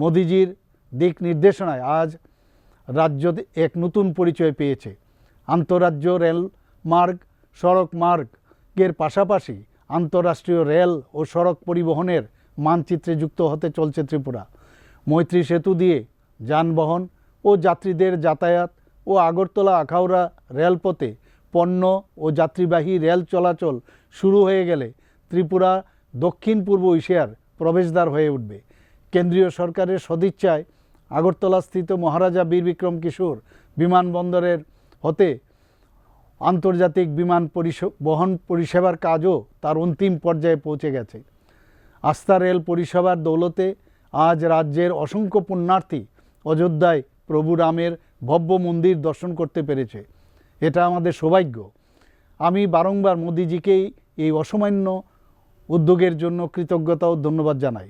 মোদিজির দিক নির্দেশনায় আজ রাজ্য এক নতুন পরিচয় পেয়েছে। আন্তঃরাজ্য রেল মার্গ, সড়ক মার্গের পাশাপাশি আন্তঃরাষ্ট্রীয় রেল ও সড়ক পরিবহনের মানচিত্রে যুক্ত হতে চলছে ত্রিপুরা। মৈত্রী সেতু দিয়ে যানবাহন ও যাত্রীদের যাতায়াত ও আগরতলা আখাউড়া রেলপথে পণ্য ও যাত্রীবাহী রেল চলাচল শুরু হয়ে গেলে ত্রিপুরা দক্ষিণ পূর্ব এশিয়ার প্রবেশদ্বার হয়ে উঠবে। কেন্দ্রীয় সরকারের সদিচ্ছায় আগরতলাস্থিত মহারাজা বীর বিক্রম কিশোর বিমানবন্দরের হতে আন্তর্জাতিক বিমান বহন পরিষেবার কাজও তার অন্তিম পর্যায়ে পৌঁছে গেছে। আস্থা রেল পরিষেবার দৌলতে আজ রাজ্যের অসংখ্য পুণ্যার্থী অযোধ্যায় প্রভু রামের ভব্য মন্দির দর্শন করতে পেরেছে। এটা আমাদের সৌভাগ্য। আমি বারংবার মোদিজিকেই এই অসামান্য উদ্যোগের জন্য কৃতজ্ঞতা ও ধন্যবাদ জানাই।